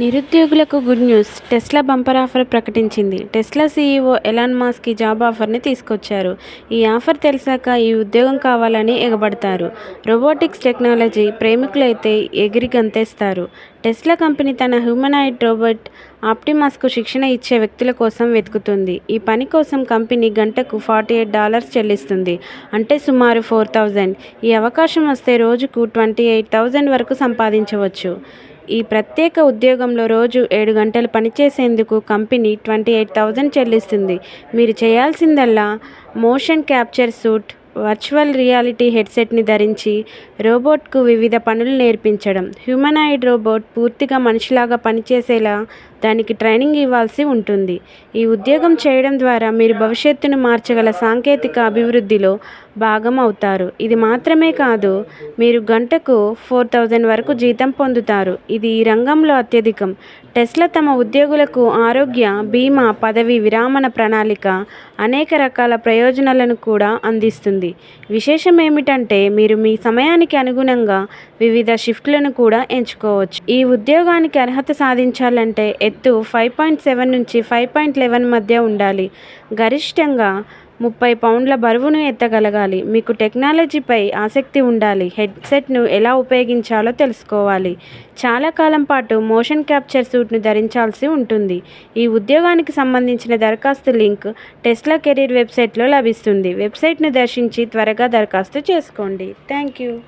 నిరుద్యోగులకు good news. Tesla bumper offer ప్రకటించింది. Tesla CEO Elon Musk ఈ జాబ్ ఆఫర్ని తీసుకొచ్చారు. ఈ ఆఫర్ తెలిసాక ఈ ఉద్యోగం కావాలని ఎగబడతారు. రోబోటిక్స్ టెక్నాలజీ ప్రేమికులైతే ఎగిరి గంతేస్తారు. టెస్లా కంపెనీ తన హ్యూమనాయిడ్ రోబోట్ ఆప్టిమాస్కు శిక్షణ ఇచ్చే వ్యక్తుల కోసం వెతుకుతుంది. ఈ పని కోసం కంపెనీ గంటకు ఫార్టీ ఎయిట్ డాలర్స్ చెల్లిస్తుంది. అంటే సుమారు ఫోర్ థౌజండ్. ఈ అవకాశం వస్తే రోజుకు ట్వంటీ ఎయిట్ థౌజండ్ వరకు సంపాదించవచ్చు. ఈ ప్రత్యేక ఉద్యోగంలో రోజు ఏడు గంటలు పనిచేసేందుకు కంపెనీ ట్వంటీ ఎయిట్ థౌజండ్ చెల్లిస్తుంది. మీరు చేయాల్సిందల్లా motion capture suit virtual reality హెడ్సెట్ని ధరించి రోబోట్కు వివిధ పనులు నేర్పించడం. హ్యూమనాయిడ్ రోబోట్ పూర్తిగా మనిషిలాగా పనిచేసేలా దానికి ట్రైనింగ్ ఇవ్వాల్సి ఉంటుంది. ఈ ఉద్యోగం చేయడం ద్వారా మీరు భవిష్యత్తును మార్చగల సాంకేతిక అభివృద్ధిలో భాగం అవుతారు. ఇది మాత్రమే కాదు మీరు గంటకు ఫోర్ థౌజండ్ వరకు జీతం పొందుతారు. ఇది ఈ రంగంలో అత్యధికం. టెస్లా తమ ఉద్యోగులకు ఆరోగ్య బీమా పదవి విరామణ ప్రణాళిక అనేక రకాల ప్రయోజనాలను కూడా అందిస్తుంది. విశేషం ఏమిటంటే మీరు మీ సమయానికి అనుగుణంగా వివిధ షిఫ్ట్లను కూడా ఎంచుకోవచ్చు. ఈ ఉద్యోగానికి అర్హత సాధించాలంటే ఎత్తు ఫైవ్ పాయింట్ సెవెన్ నుంచి ఫైవ్ పాయింట్ లెవెన్ మధ్య ఉండాలి. గరిష్టంగా ముప్పై పౌండ్ల బరువును ఎత్తగలగాలి. మీకు టెక్నాలజీపై ఆసక్తి ఉండాలి. హెడ్సెట్ను ఎలా ఉపయోగించాలో తెలుసుకోవాలి. చాలా కాలం పాటు మోషన్ క్యాప్చర్ సూట్ను ధరించాల్సి ఉంటుంది. ఈ ఉద్యోగానికి సంబంధించిన దరఖాస్తు లింక్ టెస్లా కెరీర్ వెబ్సైట్లో లభిస్తుంది. వెబ్సైట్ను దర్శించి త్వరగా దరఖాస్తు చేసుకోండి. Thank you.